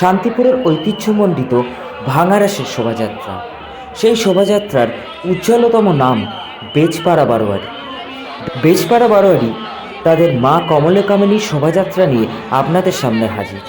শান্তিপুরের ঐতিহ্যমণ্ডিত ভাঙারাসের শোভাযাত্রা। সেই শোভাযাত্রার উজ্জ্বলতম নাম বেজপাড়া বারোয়ারি। বেজপাড়া বারোয়ারি তাদের মা কমলকামিনীর শোভাযাত্রা নিয়ে আপনাদের সামনে হাজির।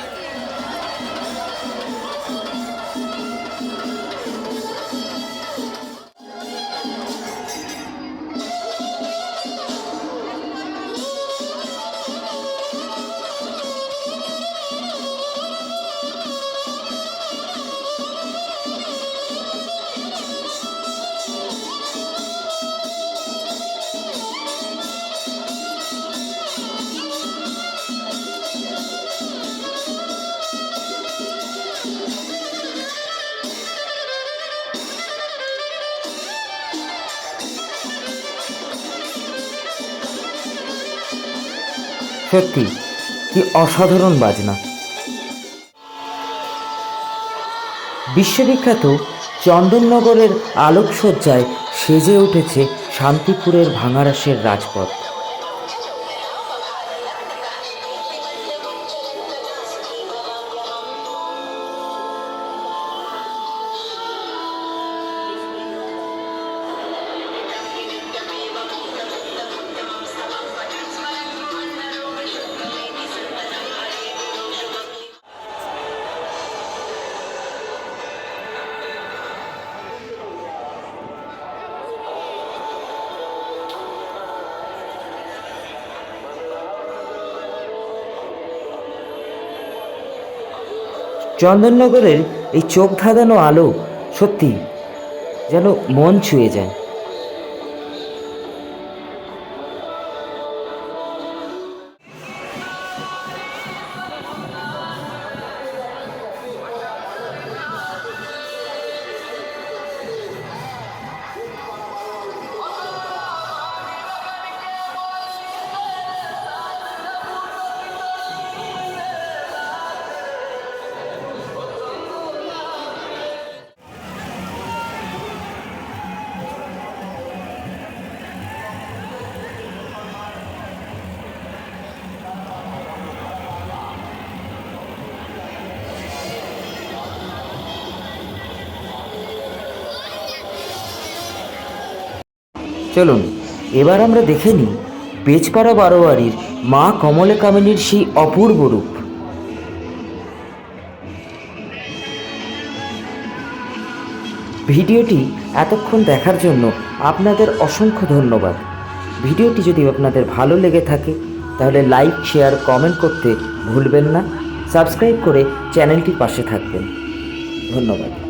সত্যি কি অসাধারণ বাজনা। বিশ্ববিখ্যাত চন্দননগরের আলোকসজ্জায় সেজে উঠেছে শান্তিপুরের ভাঙারাসের রাজপথ। চন্দননগরের এই চোখ ধাঁধানো আলো সত্যি যেন মন ছুঁয়ে যায়। চলুন, এবার আমরা দেখে নিই বেজপাড়া বারোয়ারির মা কমলে কামিনীর সেই অপূর্ব রূপ। ভিডিওটি এতক্ষণ দেখার জন্য আপনাদের অসংখ্য ধন্যবাদ। ভিডিওটি যদি আপনাদের ভালো লেগে থাকে, তাহলে লাইক, শেয়ার, কমেন্ট করতে ভুলবেন না। সাবস্ক্রাইব করে চ্যানেলটির পাশে থাকবেন। ধন্যবাদ।